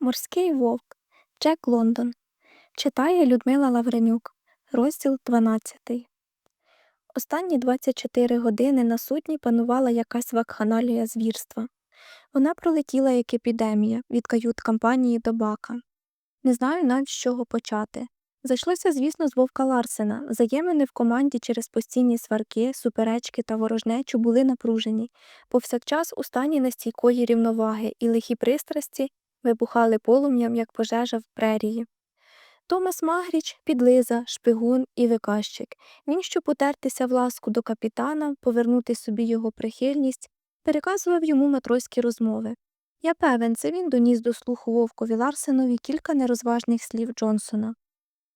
Морський вовк Джек Лондон читає Людмила Лавренюк, розділ 12. Останні 24 години на судні панувала якась вакханалія звірства. Вона пролетіла як епідемія від кают компанії до бака. Не знаю навіть з чого почати. Зайшлося, звісно, з вовка Ларсена. Взаємини в команді через постійні сварки, суперечки та ворожнечу були напружені, повсякчас у стані нестійкої рівноваги, і лихі пристрасті вибухали полум'ям, як пожежа в прерії. Томас Магріч, підлиза, шпигун і виказчик. Він, щоб потертися в ласку до капітана, повернути собі його прихильність, переказував йому матроські розмови. Я певен, це він доніс до слуху вовкові Ларсенові кілька нерозважних слів Джонсона.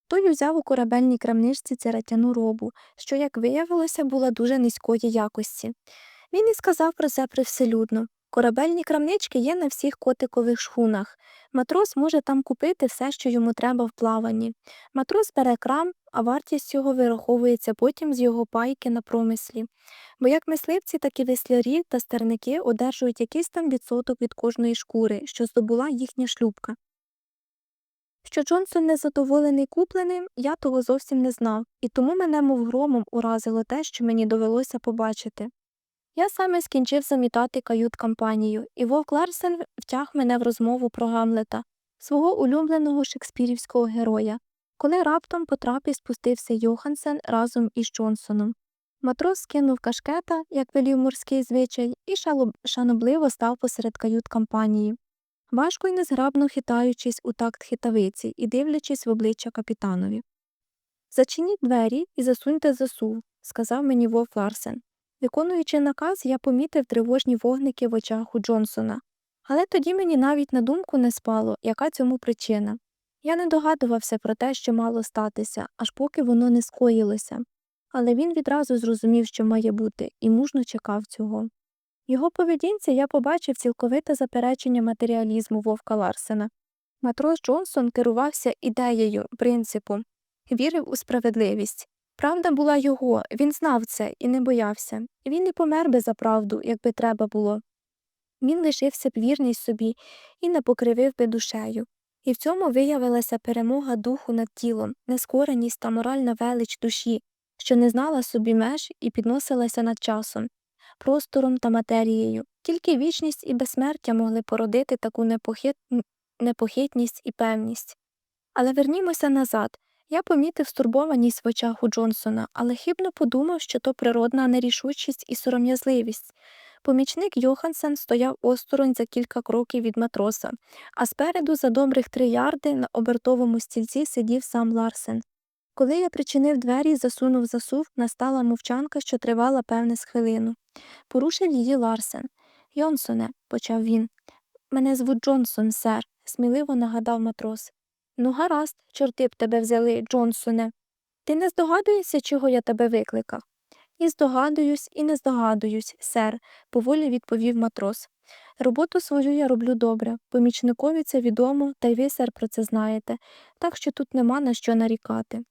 Той узяв у корабельній крамничці цератяну робу, що, як виявилося, була дуже низької якості. Він і сказав про це привселюдно. Корабельні крамнички є на всіх котикових шхунах. Матрос може там купити все, що йому треба в плаванні. Матрос бере крам, а вартість його вираховується потім з його пайки на промислі. Бо як мисливці, так і веслярі та стерники одержують якийсь там відсоток від кожної шкури, що здобула їхня шлюбка. Що Джонсон незадоволений купленим, я того зовсім не знав, і тому мене мов громом уразило те, що мені довелося побачити. Я саме скінчив замітати кают-кампанію, і Вовк Ларсен втяг мене в розмову про Гамлета, свого улюбленого шекспірівського героя, коли раптом по трапі спустився Йохансен разом із Джонсоном. Матрос скинув кашкета, як велів морський звичай, і шанобливо став посеред кают-кампанії, важко й незграбно хитаючись у такт хитавиці і дивлячись в обличчя капітанові. Зачиніть двері і засуньте засув, сказав мені Вовк Ларсен. Виконуючи наказ, я помітив тривожні вогники в очах у Джонсона. Але тоді мені навіть на думку не спало, яка цьому причина. Я не догадувався про те, що мало статися, аж поки воно не скоїлося. Але він відразу зрозумів, що має бути, і мужно чекав цього. Його поведінці я побачив цілковите заперечення матеріалізму вовка Ларсена. Матрос Джонсон керувався ідеєю, принципом, вірив у справедливість. Правда була його, він знав це і не боявся. Він і помер би за правду, якби треба було. Він лишився б вірний собі і не покривив би душею. І в цьому виявилася перемога духу над тілом, нескореність та моральна велич душі, що не знала собі меж і підносилася над часом, простором та матерією. Тільки вічність і безсмертя могли породити таку непохит... непохитність і певність. Але вернімося назад. Я помітив стурбованість в очах у Джонсона, але хибно подумав, що то природна нерішучість і сором'язливість. Помічник Йохансен стояв осторонь за кілька кроків від матроса, а спереду, за добрих три ярди, на обертовому стільці сидів сам Ларсен. Коли я причинив двері і засунув засув, настала мовчанка, що тривала певне з хвилину. Порушив її Ларсен. Йонсоне, почав він. Мене звуть Джонсон, сер, сміливо нагадав матрос. Ну, гаразд, чорти б тебе взяли, Джонсоне. Ти не здогадуєшся, чого я тебе викликав? І здогадуюсь, і не здогадуюсь, сер, поволі відповів матрос. Роботу свою я роблю добре, помічникові це відомо, та й ви, сер, про це знаєте, так що тут нема на що нарікати.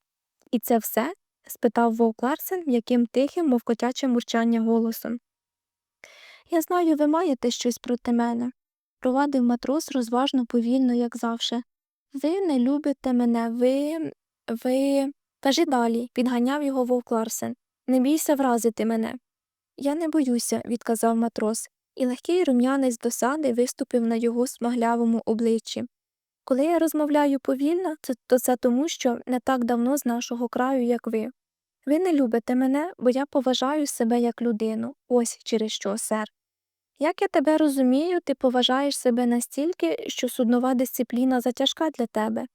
І це все? спитав вовк Ларсен м'яким тихим, мов котяче мурчання голосом. Я знаю, ви маєте щось проти мене, провадив матрос розважно повільно, як завше. Ви не любите мене, ви. ви. Кажи далі, підганяв його вовк Ларсен. Не бійся вразити мене. Я не боюся, відказав матрос, і легкий рум'янець досади виступив на його смаглявому обличчі. Коли я розмовляю повільно, то це тому, що не так давно з нашого краю, як ви. Ви не любите мене, бо я поважаю себе як людину, ось через що, сер. Як я тебе розумію, ти поважаєш себе настільки, що суднова дисципліна затяжка для тебе,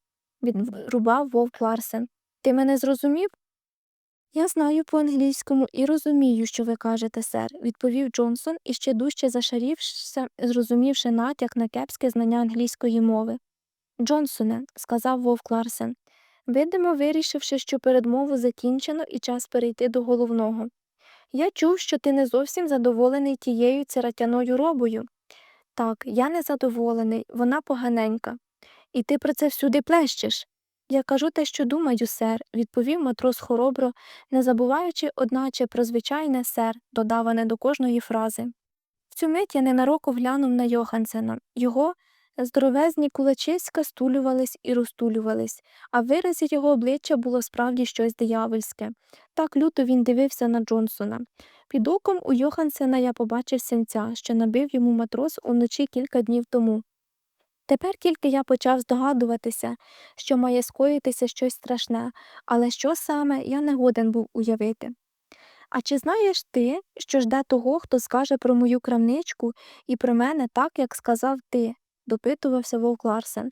відрубав вовк Ларсен. Ти мене зрозумів? Я знаю по англійському і розумію, що ви кажете, сер, відповів Джонсон і ще дужче зашарівшися, зрозумівши натяк на кепське знання англійської мови. Джонсоне, сказав вовк Ларсен, видимо, вирішивши, що передмову закінчено і час перейти до головного. Я чув, що ти не зовсім задоволений тією цератяною робою. Так, я не задоволений, вона поганенька. І ти про це всюди плещеш. Я кажу те, що думаю, сер, відповів матрос хоробро, не забуваючи, одначе, про звичайне сер, додаване до кожної фрази. В цю мить я ненароком глянув на Йохансена. Його Здоровезні кулачиська стулювались і розтулювались, а в виразі його обличчя було справді щось диявольське. Так люто він дивився на Джонсона. Під оком у Йохансена я побачив синця, що набив йому матрос уночі кілька днів тому. Тепер тільки я почав здогадуватися, що має скоїтися щось страшне, але що саме я не годен був уявити. А чи знаєш ти, що жде того, хто скаже про мою крамничку і про мене так, як сказав ти? Допитувався вовк Ларсен.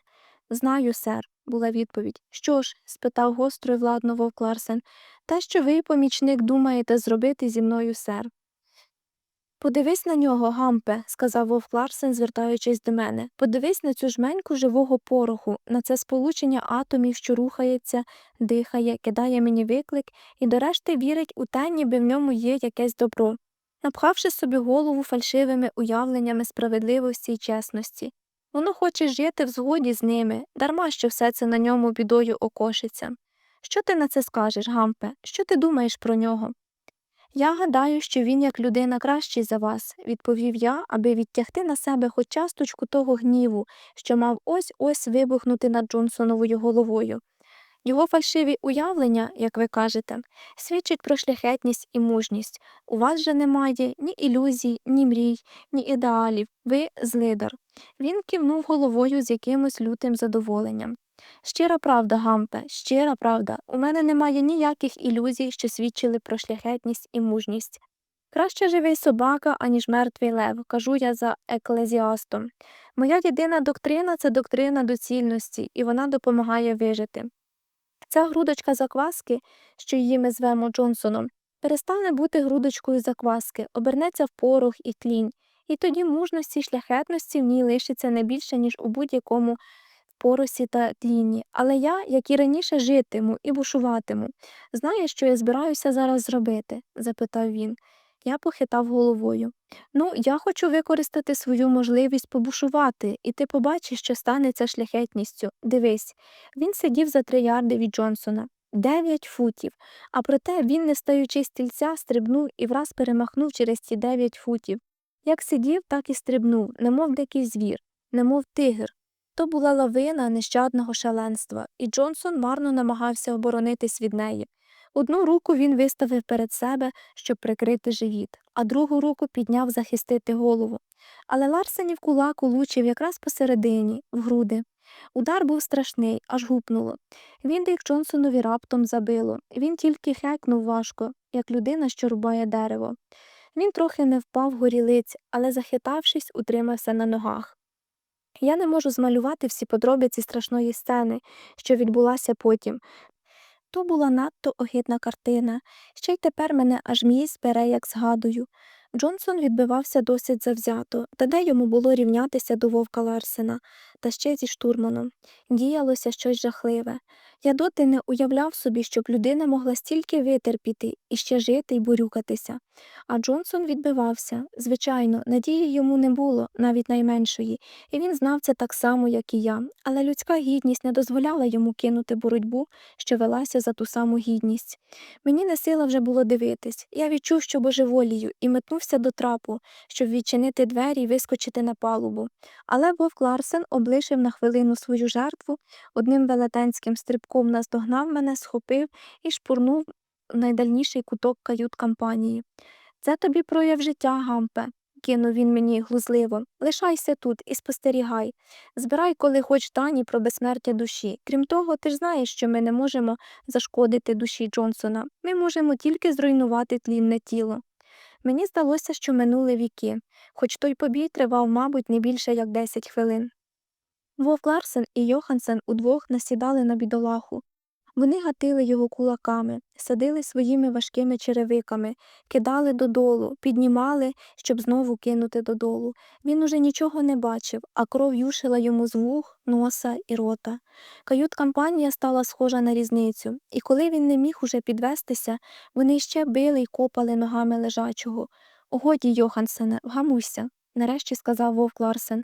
Знаю, сер, була відповідь. Що ж? спитав гостро і владно вовк Ларсен. Те, що ви, помічник, думаєте зробити зі мною, сер. Подивись на нього, гампе, сказав вовк Ларсен, звертаючись до мене. Подивись на цю жменьку живого пороху, на це сполучення атомів, що рухається, дихає, кидає мені виклик і до решти вірить у те, ніби в ньому є якесь добро, напхавши собі голову фальшивими уявленнями справедливості й чесності. Воно хоче жити в згоді з ними, дарма що все це на ньому бідою окошиться. Що ти на це скажеш, гампе? Що ти думаєш про нього? Я гадаю, що він як людина кращий за вас, відповів я, аби відтягти на себе хоч часточку того гніву, що мав ось ось вибухнути над Джонсоновою головою. Його фальшиві уявлення, як ви кажете, свідчать про шляхетність і мужність. У вас же немає ні ілюзій, ні мрій, ні ідеалів. Ви злидар. Він кивнув головою з якимось лютим задоволенням. Щира правда, Гампе, щира правда. У мене немає ніяких ілюзій, що свідчили про шляхетність і мужність. Краще живий собака, аніж мертвий лев, кажу я за еклезіастом. Моя єдина доктрина це доктрина доцільності, і вона допомагає вижити. Ця грудочка закваски, що її ми звемо Джонсоном, перестане бути грудочкою закваски, обернеться в порох і тлінь, і тоді мужності шляхетності в ній лишиться не більше, ніж у будь-якому поросі та тлінні. Але я, як і раніше, житиму і бушуватиму. Знаєш, що я збираюся зараз зробити? запитав він. Я похитав головою. Ну, я хочу використати свою можливість побушувати, і ти побачиш, що станеться шляхетністю. Дивись, він сидів за три ярди від Джонсона. Дев'ять футів. А проте він, не стаючи стільця, стрибнув і враз перемахнув через ці дев'ять футів. Як сидів, так і стрибнув, немов дикий звір, немов тигр. То була лавина нещадного шаленства, і Джонсон марно намагався оборонитись від неї. Одну руку він виставив перед себе, щоб прикрити живіт, а другу руку підняв захистити голову. Але Ларсенів кулак улучив якраз посередині, в груди. Удар був страшний, аж гупнуло. Він дих Джонсонові раптом забило. Він тільки хекнув важко, як людина, що рубає дерево. Він трохи не впав горілиць, але, захитавшись, утримався на ногах. Я не можу змалювати всі подробиці страшної сцени, що відбулася потім. То була надто огидна картина, ще й тепер мене аж мій бере, як згадую. Джонсон відбивався досить завзято, та де йому було рівнятися до вовка Ларсена, та ще зі штурманом. Діялося щось жахливе. Я доти не уявляв собі, щоб людина могла стільки витерпіти і ще жити й борюкатися. А Джонсон відбивався. Звичайно, надії йому не було, навіть найменшої, і він знав це так само, як і я. Але людська гідність не дозволяла йому кинути боротьбу, що велася за ту саму гідність. Мені не сила вже було дивитись. Я відчув, що божеволію, і метнувся до трапу, щоб відчинити двері і вискочити на палубу. Але вовк Ларсен облишив на хвилину свою жертву, одним велетенським стрибком наздогнав мене, схопив і шпурнув найдальніший куток кают кампанії. Це тобі прояв життя, Гампе, кинув він мені глузливо. Лишайся тут і спостерігай. Збирай, коли хоч дані про безсмертя душі. Крім того, ти ж знаєш, що ми не можемо зашкодити душі Джонсона. Ми можемо тільки зруйнувати тлінне тіло. Мені здалося, що минули віки, хоч той побій тривав, мабуть, не більше як 10 хвилин. Вовк Ларсен і Йохансен удвох насідали на бідолаху. Вони гатили його кулаками, садили своїми важкими черевиками, кидали додолу, піднімали, щоб знову кинути додолу. Він уже нічого не бачив, а кров юшила йому з вух, носа і рота. Кают-кампанія стала схожа на різницю, і коли він не міг уже підвестися, вони ще били й копали ногами лежачого. Годі, Йохансене, вгамуйся, нарешті сказав вовк Ларсен.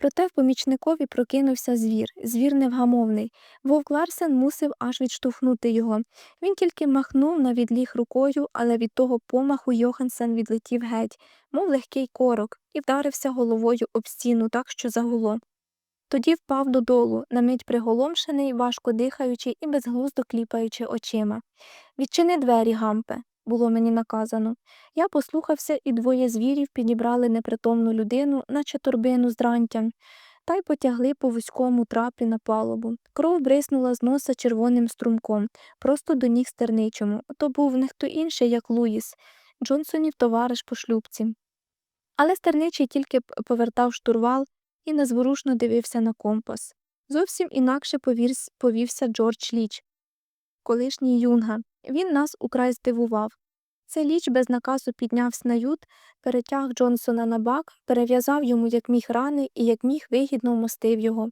Проте в помічникові прокинувся звір, звір невгамовний. Вовк Ларсен мусив аж відштовхнути його. Він тільки махнув на відліг рукою, але від того помаху Йохансен відлетів геть, мов легкий корок, і вдарився головою об стіну так, що загуло. Тоді впав додолу, на мить приголомшений, важко дихаючи і безглуздо кліпаючи очима. Відчини двері, гампе, було мені наказано. Я послухався, і двоє звірів підібрали непритомну людину, наче торбину з дрантям, та й потягли по вузькому трапі на палубу. Кров бриснула з носа червоним струмком, просто до ніг стерничому. То був не хто інший, як Луїс, Джонсонів товариш по шлюбці. Але стерничий тільки повертав штурвал і незворушно дивився на компас. Зовсім інакше повівся Джордж Ліч, колишній юнга. Він нас украй здивував. Це ліч без наказу підняв снают, перетяг Джонсона на бак, перев'язав йому як міг рани і як міг вигідно вмостив його.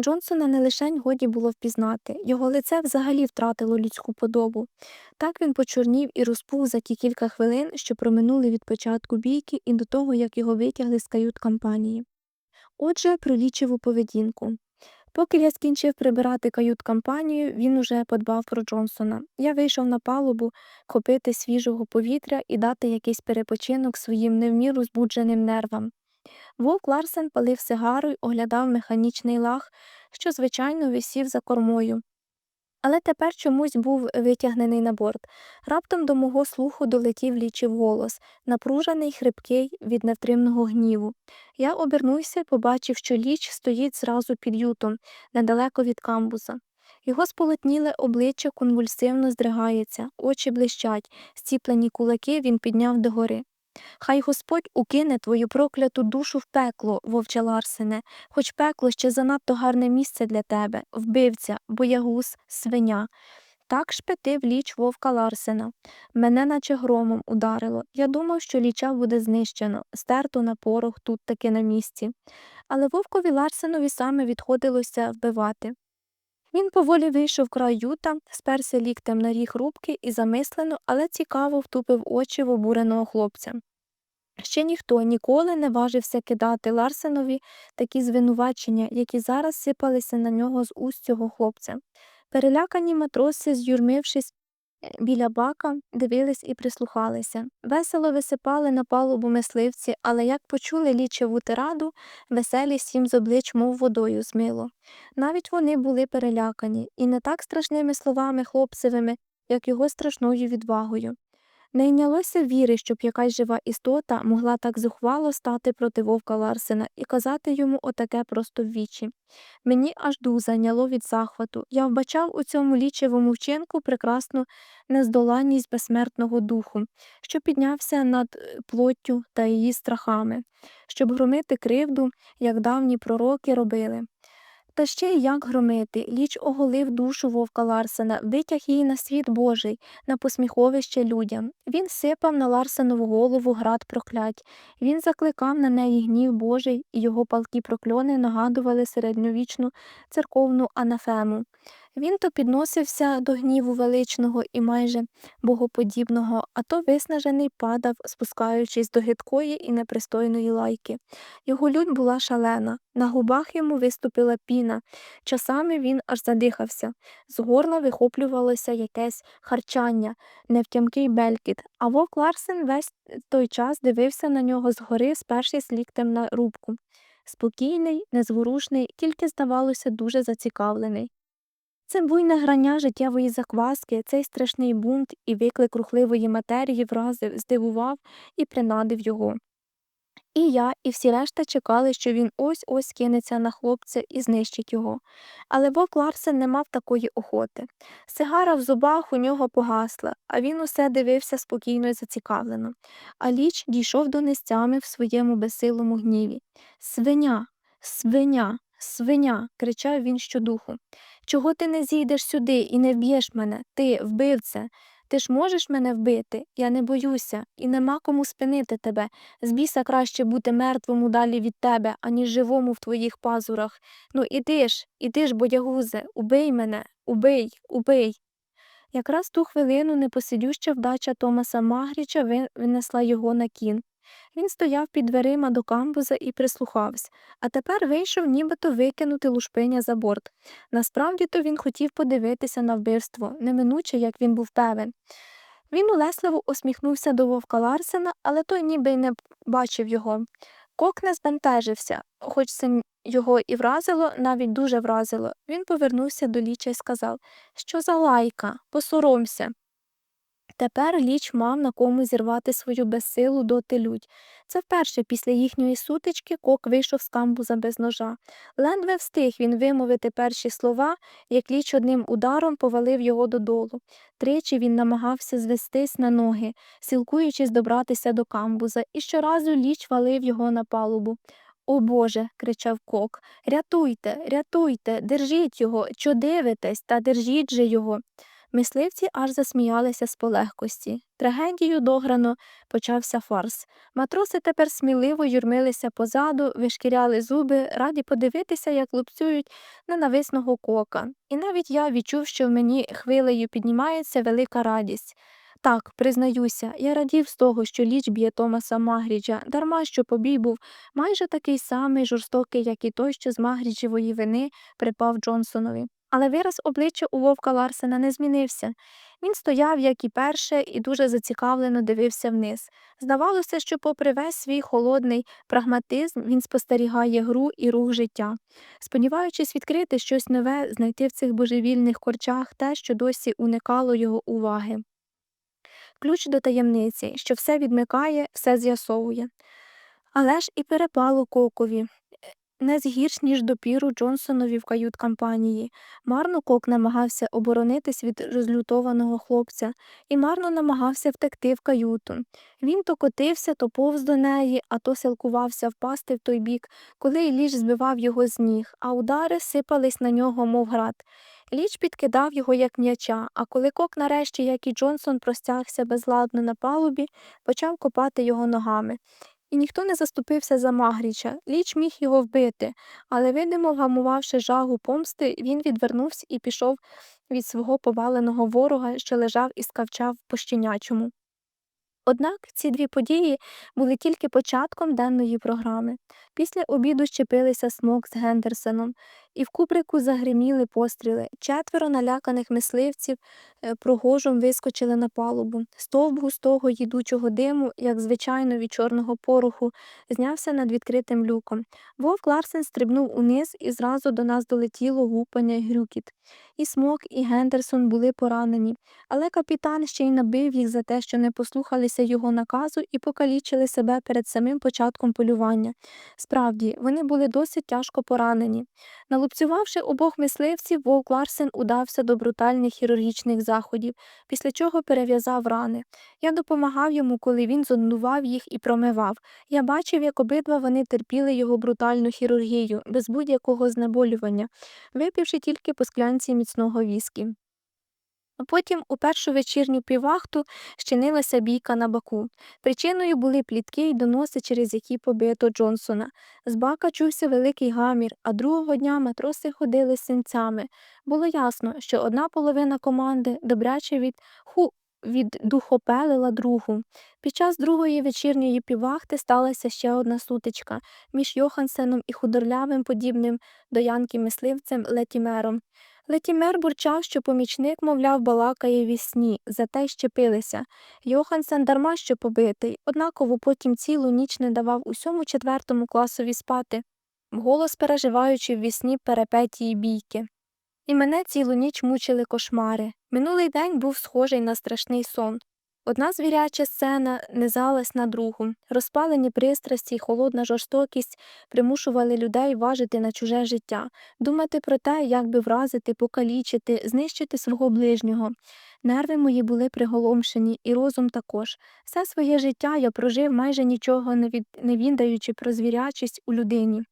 Джонсона не лишень годі було впізнати, його лице взагалі втратило людську подобу. Так він почорнів і розпух за ті кілька хвилин, що проминули від початку бійки і до того, як його витягли з кают компанії. Отже, про лічеву поведінку. Поки я скінчив прибирати кают-кампанію, він уже подбав про Джонсона. Я вийшов на палубу хопити свіжого повітря і дати якийсь перепочинок своїм невміру збудженим нервам. Вовк Ларсен палив сигару й оглядав механічний лаг, що, звичайно, висів за кормою. Але тепер чомусь був витягнений на борт. Раптом до мого слуху долетів лічив голос, напружений, хрипкий від невтримного гніву. Я обернувся побачив, що ліч стоїть зразу під ютом, недалеко від камбуза. Його сполотніле обличчя конвульсивно здригається, очі блищать, зціплені кулаки він підняв догори. Хай Господь укине твою прокляту душу в пекло, вовче Ларсене, хоч пекло ще занадто гарне місце для тебе, вбивця, боягуз, свиня. Так шпетив ліч вовка Ларсена. Мене наче громом ударило. Я думав, що ліча буде знищено, стерто на порох тут таки на місці. Але вовкові Ларсенові саме відходилося вбивати. Він поволі вийшов край юта, сперся ліктем на ріг рубки і замислено, але цікаво втупив очі в обуреного хлопця. Ще ніхто ніколи не важився кидати Ларсенові такі звинувачення, які зараз сипалися на нього з уст цього хлопця. Перелякані матроси, з'юрмившись біля бака, дивились і прислухалися. Весело висипали на палубу мисливці, але як почули лічеву тираду, веселість їм з облич мов водою змило. Навіть вони були перелякані, і не так страшними словами хлопцевими, як його страшною відвагою. Не йнялося віри, щоб якась жива істота могла так зухвало стати проти вовка Ларсена і казати йому отаке просто в вічі. Мені аж дух зайняло від захвату. Я вбачав у цьому лічевому вчинку прекрасну нездоланність безсмертного духу, що піднявся над е, плоттю та її страхами, щоб громити кривду, як давні пророки робили. Та ще й як громити, ліч оголив душу вовка Ларсена, витяг її на світ Божий, на посміховище людям. Він сипав на Ларсенову голову град проклять. Він закликав на неї гнів Божий, і його палкі прокльони нагадували середньовічну церковну анафему. Він то підносився до гніву величного і майже богоподібного, а то виснажений падав, спускаючись до гидкої і непристойної лайки. Його лють була шалена, на губах йому виступила піна, часами він аж задихався, з горла вихоплювалося якесь харчання, невтямкий белькіт, а вовк Ларсен весь той час дивився на нього згори, спершись ліктем на рубку. Спокійний, незворушний, тільки, здавалося, дуже зацікавлений. Це буйне грання життєвої закваски, цей страшний бунт і виклик рухливої матерії вразив, здивував і принадив його. І я, і всі решта чекали, що він ось-ось кинеться на хлопця і знищить його. Але вовк Ларсен не мав такої охоти. Сигара в зубах у нього погасла, а він усе дивився спокійно і зацікавлено. А ліч дійшов до нестями в своєму безсилому гніві. Свиня, свиня, свиня. кричав він щодуху. Чого ти не зійдеш сюди і не вб'єш мене? Ти, вбивце. Ти ж можеш мене вбити? Я не боюся, і нема кому спинити тебе. З біса краще бути мертвому далі від тебе, аніж живому в твоїх пазурах. Ну іди ж, іди ж, бодягузе, убий мене, убий, убий. Якраз ту хвилину непосидюща вдача Томаса Магріча винесла його на кін. Він стояв під дверима до камбуза і прислухався, а тепер вийшов нібито викинути лушпиня за борт. Насправді то він хотів подивитися на вбивство, неминуче, як він був певен. Він улесливо усміхнувся до вовка Ларсена, але той ніби й не бачив його. Кок не збентежився, хоч це його і вразило, навіть дуже вразило. Він повернувся до ліча і сказав, що за лайка, посоромся. Тепер ліч мав на кому зірвати свою безсилу доти лють. Це вперше після їхньої сутички кок вийшов з камбуза без ножа. Ледве встиг він вимовити перші слова, як ліч одним ударом повалив його додолу. Тричі він намагався звестись на ноги, сілкуючись добратися до камбуза, і щоразу ліч валив його на палубу. О Боже. кричав кок. Рятуйте, рятуйте, держіть його, чо дивитесь, та держіть же його. Мисливці аж засміялися з полегкості. Трагедію дограно почався фарс. Матроси тепер сміливо юрмилися позаду, вишкіряли зуби, раді подивитися, як лупцюють ненависного кока. І навіть я відчув, що в мені хвилею піднімається велика радість. Так, признаюся, я радів з того, що ліч б'є Томаса Магріджа, дарма що побій був майже такий самий жорстокий, як і той, що з Магріджевої вини припав Джонсонові. Але вираз обличчя у вовка Ларсена не змінився. Він стояв, як і перше, і дуже зацікавлено дивився вниз. Здавалося, що, попри весь свій холодний прагматизм, він спостерігає гру і рух життя, сподіваючись відкрити щось нове, знайти в цих божевільних корчах те, що досі уникало його уваги. Ключ до таємниці, що все відмикає, все з'ясовує. Але ж і перепало кокові. Не згірш, ніж допіру Джонсонові в кают-кампанії. Марно кок намагався оборонитись від розлютованого хлопця і марно намагався втекти в каюту. Він то котився, то повз до неї, а то силкувався впасти в той бік, коли ліч збивав його з ніг, а удари сипались на нього, мов град. Ліч підкидав його, як м'яча, а коли кок нарешті, як і Джонсон, простягся безладно на палубі, почав копати його ногами. Ніхто не заступився за Магріча. Ліч міг його вбити, але, видимо, вгамувавши жагу помсти, він відвернувся і пішов від свого поваленого ворога, що лежав і скавчав по щенячому. Однак ці дві події були тільки початком денної програми. Після обіду щепилися смок з Гендерсоном, і в кубрику загриміли постріли. Четверо наляканих мисливців е, прогожом вискочили на палубу. Стовп густого їдучого диму, як звичайно від чорного пороху, знявся над відкритим люком. Вовк Ларсен стрибнув униз, і зразу до нас долетіло гупання й грюкіт. І смок, і Гендерсон були поранені, але капітан ще й набив їх за те, що не послухалися його наказу і покалічили себе перед самим початком полювання. Справді, вони були досить тяжко поранені. Налупцювавши обох мисливців, вовк Ларсен удався до брутальних хірургічних заходів, після чого перев'язав рани. Я допомагав йому, коли він зондував їх і промивав. Я бачив, як обидва вони терпіли його брутальну хірургію, без будь-якого знеболювання, випивши тільки по склянці міцного віскі. Потім у першу вечірню піввахту щинилася бійка на баку. Причиною були плітки й доноси, через які побито Джонсона. З бака чувся великий гамір, а другого дня матроси ходили синцями. Було ясно, що одна половина команди добряче від ху віддухопелила другу. Під час другої вечірньої піввахти сталася ще одна сутичка між Йохансеном і худорлявим, подібним до Янки мисливцем Летімером. Летімер бурчав, що помічник, мовляв, балакає ві сні, зате щепилися. Йохансен дарма що побитий, однаково потім цілу ніч не давав усьому четвертому класові спати, вголос переживаючи в вісні перепетії бійки. І мене цілу ніч мучили кошмари. Минулий день був схожий на страшний сон. Одна звіряча сцена низалась на другу. Розпалені пристрасті й холодна жорстокість примушували людей важити на чуже життя, думати про те, як би вразити, покалічити, знищити свого ближнього. Нерви мої були приголомшені, і розум також. Все своє життя я прожив майже нічого не, від... не віддаючи про звірячість у людині.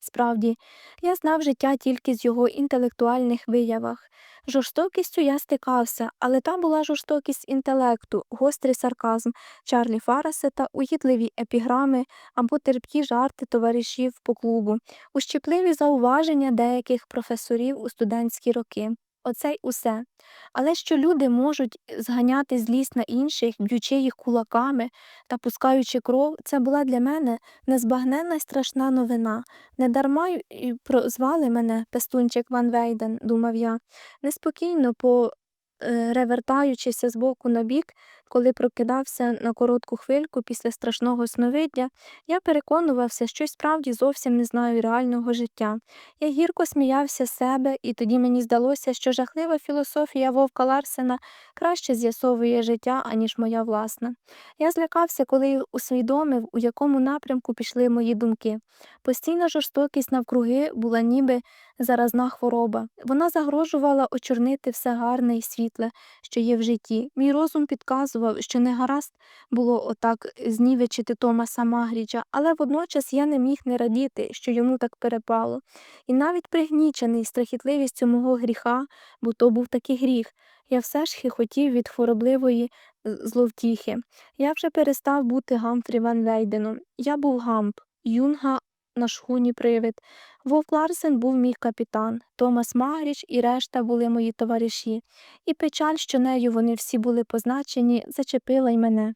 Справді, я знав життя тільки з його інтелектуальних виявах. Жорстокістю я стикався, але там була жорстокість інтелекту, гострий сарказм Чарлі Фарасета, уїдливі епіграми або терпкі жарти товаришів по клубу, ущіпливі зауваження деяких професорів у студентські роки. Оце й усе. Але що люди можуть зганяти злість на інших, б'ючи їх кулаками та пускаючи кров, це була для мене незбагненна й страшна новина. Недарма й прозвали мене пестунчик Ван Вейден, думав я. Неспокійно, по е, ревертаючися з боку на бік, Коли прокидався на коротку хвильку після страшного сновиддя, я переконувався, що справді зовсім не знаю реального життя. Я гірко сміявся себе, і тоді мені здалося, що жахлива філософія Вовка Ларсена краще з'ясовує життя, аніж моя власна. Я злякався, коли усвідомив, у якому напрямку пішли мої думки. Постійна жорстокість навкруги була ніби заразна хвороба. Вона загрожувала очорнити все гарне і світле, що є в житті. Мій розум підказував, що не гаразд було отак знівечити Томаса Магріджа, але водночас я не міг не радіти, що йому так перепало. І навіть пригнічений страхітливістю мого гріха, бо то був такий гріх, я все ж хихотів від хворобливої е, зловтіхи. Я вже перестав бути Гамфрі Ван Вейденом. Я був Гамп, юнга на шхуні привид. Вовк Ларсен був мій капітан, Томас Магріч і решта були мої товариші, і печаль, що нею вони всі були позначені, зачепила й мене.